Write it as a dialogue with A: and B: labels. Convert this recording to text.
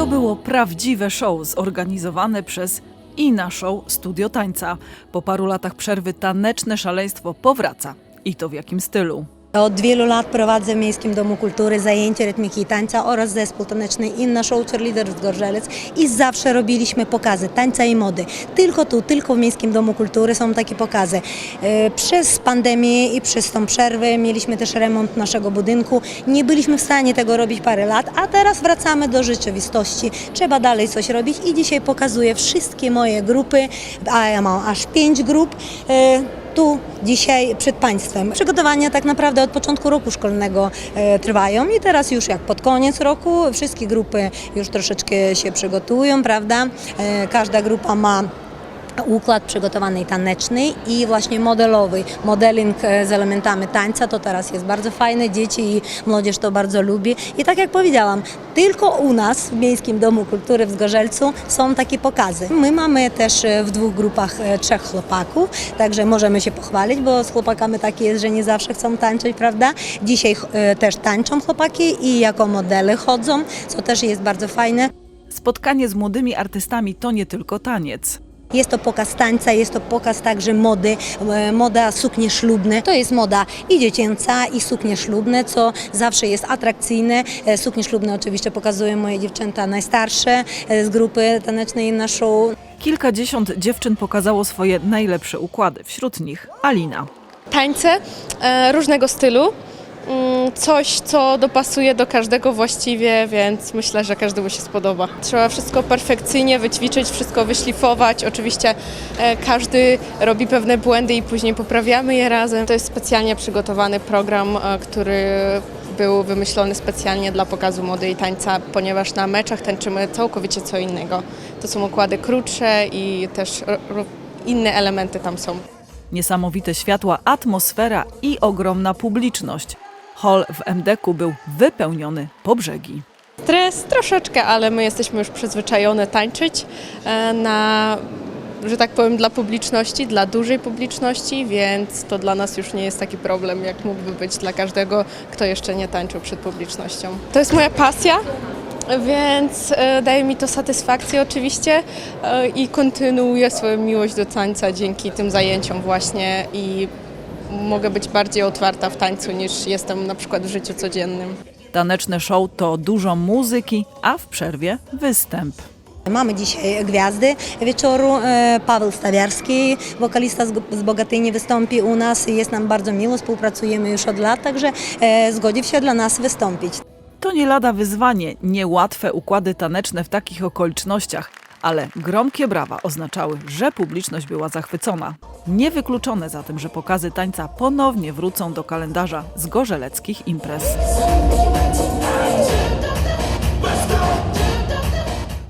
A: To było prawdziwe show zorganizowane przez Ina Show Studio Tańca. Po paru latach przerwy taneczne szaleństwo powraca. I to w jakim stylu?
B: Od wielu lat prowadzę w Miejskim Domu Kultury zajęcia rytmiki i tańca oraz zespół taneczny Inna Show Cheerleaders Gorzelec i zawsze robiliśmy pokazy tańca i mody. Tylko tu, tylko w Miejskim Domu Kultury są takie pokazy. E, Przez pandemię i przez tą przerwę mieliśmy też remont naszego budynku. Nie byliśmy w stanie tego robić parę lat, a teraz wracamy do rzeczywistości. Trzeba dalej coś robić i dzisiaj pokazuję wszystkie moje grupy, a ja mam aż pięć grup. Tu dzisiaj przed Państwem. Przygotowania tak naprawdę od początku roku szkolnego e, trwają i teraz już jak pod koniec roku wszystkie grupy już troszeczkę się przygotują, prawda? E, każda grupa ma układ przygotowany taneczny i właśnie modelowy. Modeling e, z elementami tańca to teraz jest bardzo fajne. Dzieci i młodzież to bardzo lubi. I tak jak powiedziałam, tylko u nas w Miejskim Domu Kultury w Zgorzelcu są takie pokazy. My mamy też e, w dwóch grupach e, trzech chłopaków, także możemy się pochwalić, bo z chłopakami tak jest, że nie zawsze chcą tańczyć, prawda? Dzisiaj też tańczą chłopaki i jako modele chodzą, co też jest bardzo fajne.
A: Spotkanie z młodymi artystami to nie tylko taniec.
B: Jest to pokaz tańca, jest to pokaz także mody, e, moda suknie ślubne. To jest moda i dziecięca, i suknie ślubne, co zawsze jest atrakcyjne. E, Suknie ślubne oczywiście pokazują moje dziewczęta najstarsze e, z grupy tanecznej na show.
A: Kilkadziesiąt dziewczyn pokazało swoje najlepsze układy. Wśród nich Alina.
C: tańce e, różnego stylu. Mm, Coś, co dopasuje do każdego właściwie, więc myślę, że każdemu się spodoba. Trzeba wszystko perfekcyjnie wyćwiczyć, wszystko wyszlifować. Oczywiście e, każdy robi pewne błędy i później poprawiamy je razem. To jest specjalnie przygotowany program, e, który był wymyślony specjalnie dla pokazu mody i tańca, ponieważ na meczach tańczymy całkowicie co innego. To są układy krótsze i też inne elementy tam są.
A: Niesamowite światła, atmosfera i ogromna publiczność. Hall w MDK był wypełniony po brzegi.
C: Stres troszeczkę, ale my jesteśmy już przyzwyczajone tańczyć e, na, że tak powiem, dla publiczności, dla dużej publiczności, więc to dla nas już nie jest taki problem, jak mógłby być dla każdego, kto jeszcze nie tańczył przed publicznością. To jest moja pasja. Więc e, daje mi to satysfakcję oczywiście e, i kontynuuję swoją miłość do tańca dzięki tym zajęciom właśnie i mogę być bardziej otwarta w tańcu niż jestem na przykład w życiu codziennym.
A: Taneczne show to dużo muzyki, a w przerwie występ.
B: Mamy dzisiaj gwiazdy wieczoru. E, Paweł Stawiarski, wokalista z, Bogatyni wystąpi u nas i jest nam bardzo miło, współpracujemy już od lat, także e, zgodził się dla nas wystąpić.
A: To nie lada wyzwanie, niełatwe układy taneczne w takich okolicznościach, ale gromkie brawa oznaczały, że publiczność była zachwycona. Niewykluczone zatem, że pokazy tańca ponownie wrócą do kalendarza zgorzeleckich imprez.